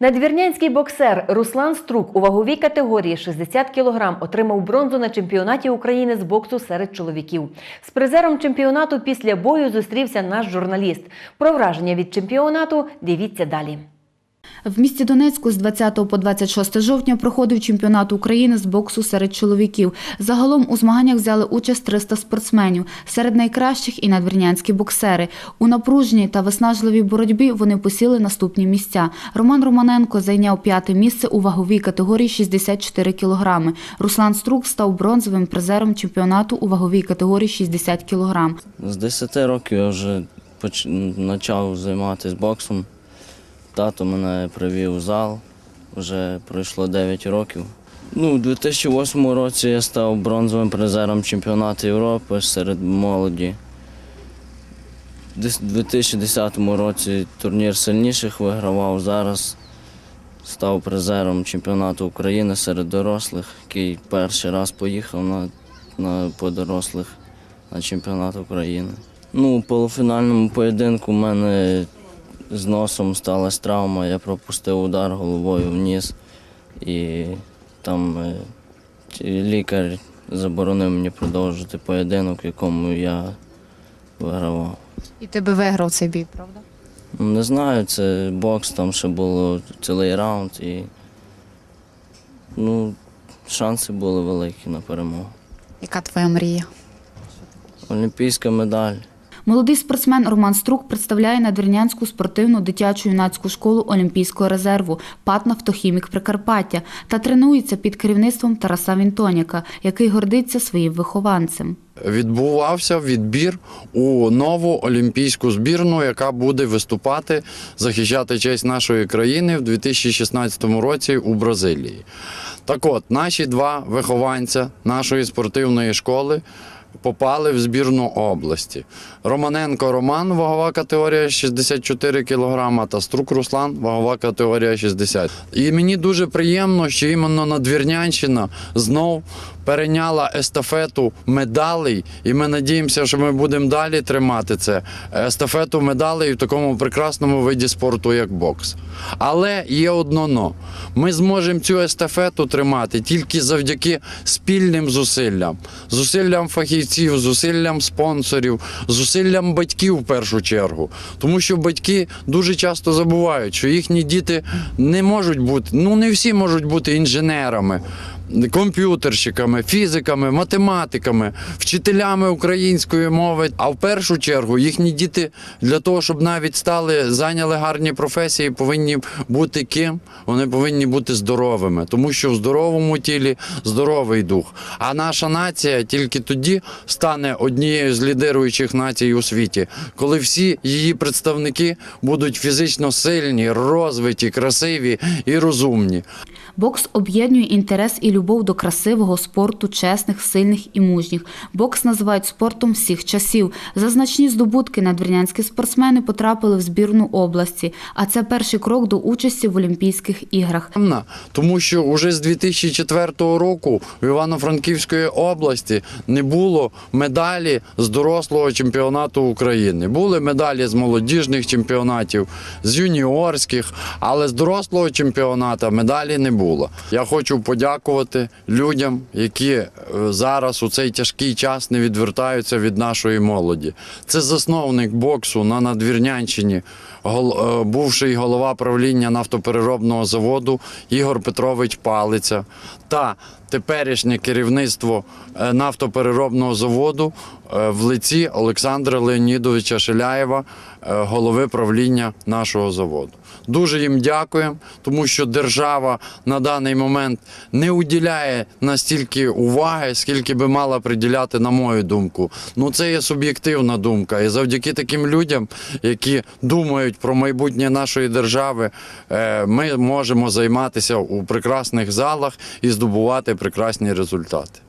Надвірнянський боксер Руслан Струк у ваговій категорії 60 кг отримав бронзу на чемпіонаті України з боксу серед чоловіків. З призером чемпіонату після бою зустрівся наш журналіст. Про враження від чемпіонату дивіться далі. В місті Донецьку з 20 по 26 жовтня проходив чемпіонат України з боксу серед чоловіків. Загалом у змаганнях взяли участь 300 спортсменів. Серед найкращих і надвірнянські боксери. У напруженій та виснажливій боротьбі вони посіли наступні місця. Роман Романенко зайняв п'яте місце у ваговій категорії 64 кілограми. Руслан Струк став бронзовим призером чемпіонату у ваговій категорії 60 кілограм. З 10 років я вже поч- почав займатися боксом. Тато мене привів у зал, вже пройшло 9 років. Ну, у 2008 році я став бронзовим призером чемпіонату Європи серед молоді. У 2010 році турнір сильніших вигравав. Зараз став призером чемпіонату України серед дорослих, який перший раз поїхав на, на, по дорослих на чемпіонат України. Ну, у полуфінальному поєдинку в мене з носом сталася травма, я пропустив удар головою вниз. І там е, лікар заборонив мені продовжити поєдинок, в якому я вигравав. І ти би виграв цей бій, правда? Не знаю, це бокс, там ще було цілий раунд і ну, шанси були великі на перемогу. Яка твоя мрія? Олімпійська медаль. Молодий спортсмен Роман Струк представляє Надвірнянську спортивну дитячу юнацьку школу Олімпійського резерву ПАТ «Нафтохімік Прикарпаття та тренується під керівництвом Тараса Вінтоняка, який гордиться своїм вихованцем. відбувався відбір у нову олімпійську збірну, яка буде виступати, захищати честь нашої країни в 2016 році у Бразилії. Так от, наші два вихованця нашої спортивної школи. Попали в збірну області. Романенко Роман, вагова категорія 64 кг, та Струк Руслан, вагова категорія 60. І мені дуже приємно, що іменно Надвірнянщина знов перейняла естафету медалей, і ми надіємося, що ми будемо далі тримати це естафету медалей в такому прекрасному виді спорту, як бокс. Але є одно но. Ми зможемо цю естафету тримати тільки завдяки спільним зусиллям, зусиллям фахівців, зусиллям спонсорів, зусиллям батьків в першу чергу. Тому що батьки дуже часто забувають, що їхні діти не можуть бути, ну не всі можуть бути інженерами комп'ютерщиками, фізиками, математиками, вчителями української мови. А в першу чергу їхні діти для того, щоб навіть стали зайняли гарні професії, повинні бути ким? Вони повинні бути здоровими, тому що в здоровому тілі здоровий дух. А наша нація тільки тоді стане однією з лідируючих націй у світі, коли всі її представники будуть фізично сильні, розвиті, красиві і розумні. Бокс об'єднує інтерес і любов до красивого спорту, чесних, сильних і мужніх. Бокс називають спортом всіх часів. За значні здобутки надвірнянські спортсмени потрапили в збірну області, а це перший крок до участі в Олімпійських іграх. Тому що вже з 2004 року в Івано-Франківської області не було медалі з дорослого чемпіонату України. Були медалі з молодіжних чемпіонатів, з юніорських, але з дорослого чемпіонату медалі не було. Я хочу подякувати людям, які е, зараз у цей тяжкий час не відвертаються від нашої молоді. Це засновник боксу на Надвірнянщині, е, бувший голова правління нафтопереробного заводу Ігор Петрович Палиця та теперішнє керівництво е, нафтопереробного заводу е, в лиці Олександра Леонідовича Шеляєва, е, голови правління нашого заводу. Дуже їм дякуємо, тому що держава на даний момент не уділяє настільки уваги, скільки би мала приділяти, на мою думку. Ну це є суб'єктивна думка. І завдяки таким людям, які думають про майбутнє нашої держави, ми можемо займатися у прекрасних залах і здобувати прекрасні результати.